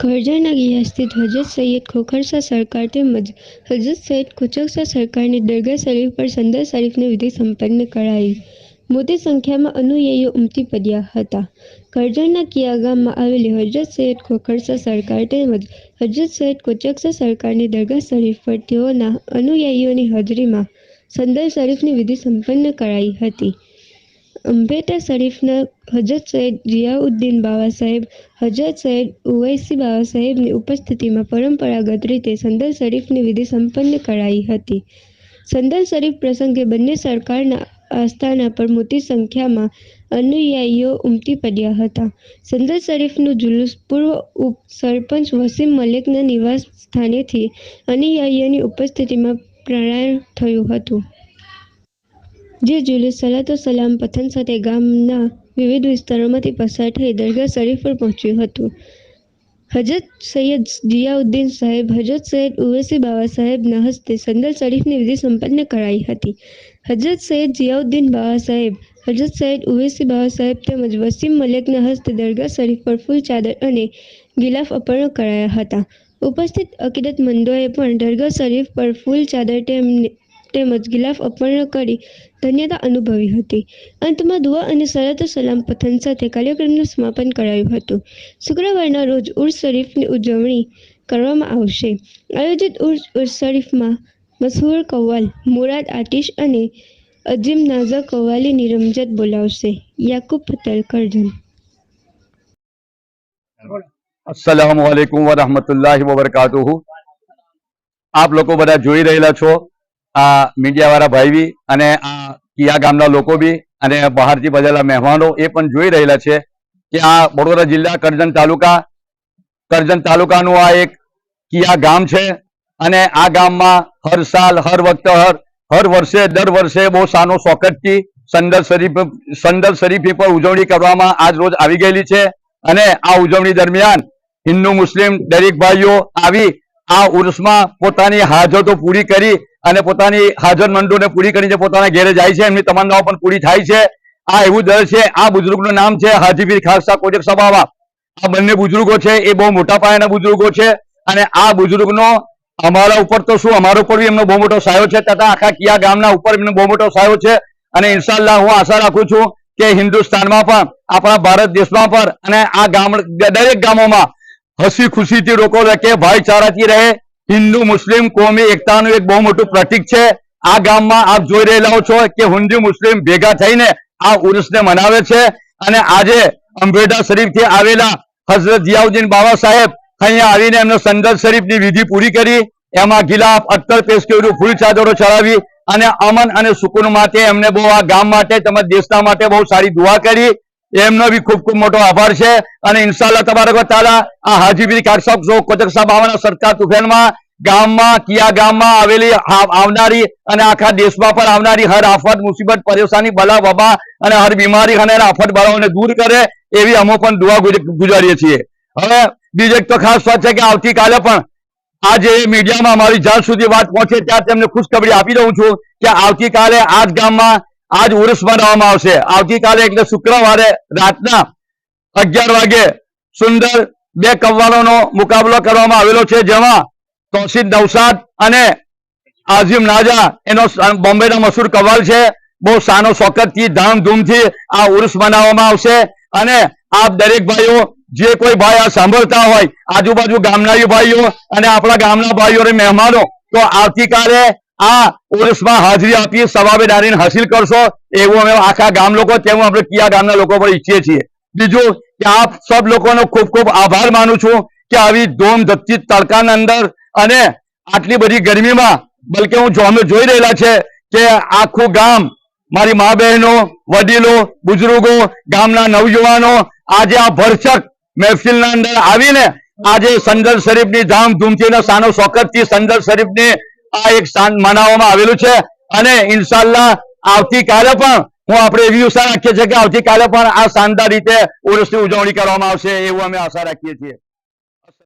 કરજણના ગિયા સ્થિત હજરત સૈયદ ખોખરશા સરકાર તેમજ હજરત સૈયદ કોચકશા સરકારની દરગાહ શરીફ પર સંદર શરીફની વિધિ સંપન્ન કરાઈ. મોટી સંખ્યામાં અનુયાયીઓ ઉમટી પડ્યા હતા. કરજણના કિયા ગામમાં આવેલી હજરત સૈયદ ખોખરશા સરકાર તેમજ હજરત સૈયદ કોચકશા સરકારની દરગાહ શરીફ પર તેઓના અનુયાયીઓની હાજરીમાં સંદર શરીફની વિધિ સંપન્ન કરાઈ હતી. અંબેટા શરીફના હજરત સૈયદ જિયાઉદ્દીન બાવા સાહેબ, હજરત સૈયદ ઉવૈસી બાવા સાહેબની ઉપસ્થિતિમાં પરંપરાગત રીતે સંદર શરીફની વિધિ સંપન્ન કરાઈ હતી. સંદર શરીફ પ્રસંગે બંને સરકારના આસ્થાના પર મોટી સંખ્યામાં અનુયાયીઓ ઉમટી પડ્યા હતા. સંદર શરીફનું જુલુસ પૂર્વ ઉપ સરપંચ વસીમ મલિકના નિવાસ સ્થાનેથી અનુયાયીઓની ઉપસ્થિતિમાં પ્રયાણ થયું હતું. જે જુલુસ સલાતો સલામ પથન સાથે ગામના વિવિધ વિસ્તારોમાંથી પસાર થઈ દરગાહ શરીફ પર પહોંચ્યું હતું. હજરત સૈયદ જિયાઉદ્દીન સાહેબ, હજરત સૈયદ ઉવૈસી બાબા સાહેબના હસ્તે સંદલ શરીફની વિધિ સંપન્ન કરાઈ હતી. હજરત સૈયદ જિયાઉદ્દીન બાવા સાહેબ, હજરત સૈયદ ઉવેસી બાવા સાહેબ તેમજ વસીમ મલિકના હસ્તે દરગાહ શરીફ પર ફૂલ ચાદર અને ગિલાફ અર્પણ કરાયા હતા. ઉપસ્થિત અકીદતમંદોએ પણ દરગાહ શરીફ પર ફૂલ ચાદર તેમને તેમજ ગિલાફ અપર્ણ કરી ધન્યતા અનુભવી હતી. અંતમાં દુઆ અને સલાતો સલામ પઠન સાથે કાર્યક્રમનું સમાપન કરાયું હતું. શુક્રવારના રોજ ઉર્સ શરીફની ઉજવણી કરવામાં આવશે. આયોજિત ઉર્સ શરીફમાં મશહૂર કવાલ મુરાદ આતિશ અને અજીમ નાઝા કવાલીની રમઝટ બોલાવશે. યાકુબ પટેલ કરજન અસલામ વાલેકુમ વરહમતુલ્લાહ વબરકાતુહુ. આપ લોકો બધા જોઈ રહેલા છો આ મીડિયા વાળા ભાઈ બી અને આ કિયા ગામના લોકો બી અને બહારથી બધેલા મહેમાનો એ પણ જોઈ રહેલા છે કે આ વડોદરા જિલ્લા કરજણ તાલુકા, કરજણ તાલુકાનું આ એક કિયા ગામ છે અને આ ગામમાં હર સાલ, હર વખત, હર હર વર્ષે, દર વર્ષે બહુ સાનો સોકટથી સંદર શરીફ સંદર શરીફી પર ઉજવણી કરવામાં આજ રોજ આવી ગયેલી છે અને આ ઉજવણી દરમિયાન હિન્દુ મુસ્લિમ દરેક ભાઈઓ આવી આ ઉર્સમાં પોતાની હાજતો પૂરી કરી અને પોતાની હાજર હાજરમંદોને પૂરી કરીને પોતાના ઘેરે જાય છે, એમની તમન્નાઓ પણ પૂરી થાય છે. આ એવું દળ છે, આ બુજુર્ગનું નામ છે હાજીપીર ખાલસા કોટેક સભાવા આ બંને બુજુર્ગો છે, એ બહુ મોટા પાયાના બુજુર્ગો છે અને આ બુજુર્ગનો અમારા ઉપર તો શું, અમારા ઉપર બી એમનો બહુ મોટો સાયો છે, તથા આખા કિયા ગામના ઉપર એમનો બહુ મોટો સાયો છે. અને ઇન્શાલ્લાહ હું આશા રાખું છું કે હિન્દુસ્તાનમાં પણ, આપણા ભારત દેશમાં પણ અને આ ગામ, દરેક ગામોમાં હસી ખુશીથી લોકો રહે ભાઈચારાથી રહે હિન્દુ, મુસ્લિમ, કોમી, એકતાનું એક બહુ મોટું પ્રતિક છે. આ ગામમાં આપ જોઈ રહેલા છો કે હિન્દુ, મુસ્લિમ ભેગા થઈને આ ઉર્સને મનાવે છે અને આજે અંબેડા શરીફથી આવેલા હઝરત જિયાઉદ્દીન બાબા સાહેબ અહીંયા આવીને એમને સંદર શરીફની વિધિ પૂરી કરી. એમાં ગિલાફ અત્તર પેશ કર્યું ફૂલ ચાદરો ચડાવી અને અમન અને સુકૂન માટે એમને બહુ આ ગામ માટે તેમજ દેશના માટે બહુ સારી દુઆ કરી. એમનો બી ખૂબ ખૂબ મોટો આભાર છે. અને ઇન્શાલ્લાહ વ તાલા આ હાજીબીર કાટસાબ જો કોચક સાહેબ આવવાના સરકાર તુફેનમાં, ગામમાં, કિયા ગામમાં આવેલી આવનારી અને આખા દેશમાં પણ આવનારી હર આફત, મુસીબત, પરેશાની, બલા, વબા અને હર બીમારી અને આફત બળાઓને દૂર કરે એવી અમે પણ દુઆ ગુજ- ગુજારીએ છીએ. હવે બીજો એક તો ખાસ વાત છે કે આવતીકાલે પણ આજે મીડિયામાં અમારી જ્યાં સુધી વાત પહોંચે ત્યાં તેમને ખુશખબરી આપી દઉં છું કે આવતીકાલે આ જ ગામમાં આજ ઉર્સ મનાવવામાં આવશે. આવતીકાલે એટલે શુક્રવારે રાતના અગિયાર વાગે સુંદર બે કવ્વાલોનો મુકાબલો કરવામાં આવેલો છે, જેમાં તોસીદ નવસાદ અને આઝિમ નાજા, એનો બોમ્બેનો મસૂર કવાલ છે. બહુ સાનો શોકતથી, ધામધૂમથી આ ઉર્સ મનાવવામાં આવશે. અને આપ દરેક ભાઈઓ, જે કોઈ ભાઈ આ સાંભળતા હોય, આજુબાજુ ગામના ભાઈઓ અને આપણા ગામના ભાઈઓ અને મહેમાનો, તો આવતીકાલે આ ઉર્સમાં હાજરી આપી સવાબેદારીને હાસિલ કરશો. એવું અમે આખા ગામ લોકો, તેવું આપણે કિયા ગામના લોકો પણ ઈચ્છીએ છીએ. બીજું કે આપ સબ લોકોનો ખૂબ ખૂબ આભાર માનું છું કે આવી ધૂમ ધપતી તડકાના અંદર અને આટલી બધી ગરમીમાં, બલકે હું જો અમે જોઈ રહેલા છે કે આખું ગામ, મારી મા બહેનો, વડીલો, બુજુર્ગો, ગામના નવયુવાનો આજે આ ભરચક મહેફિલના અંદર આવીને આજે સંદર શરીફની ધામધૂમથી અને સાનો શોકતથી સંદર શરીફની આ એક સ્થાન મનાવવામાં આવેલું છે અને ઇન્શાલ્લાહ આવતીકાલે પણ હું આપણે એવી આશા રાખીએ છીએ કે આવતીકાલે પણ આ શાનદાર રીતે ઉર્સની ઉજવણી કરવામાં આવશે એવું અમે આશા રાખીએ છીએ.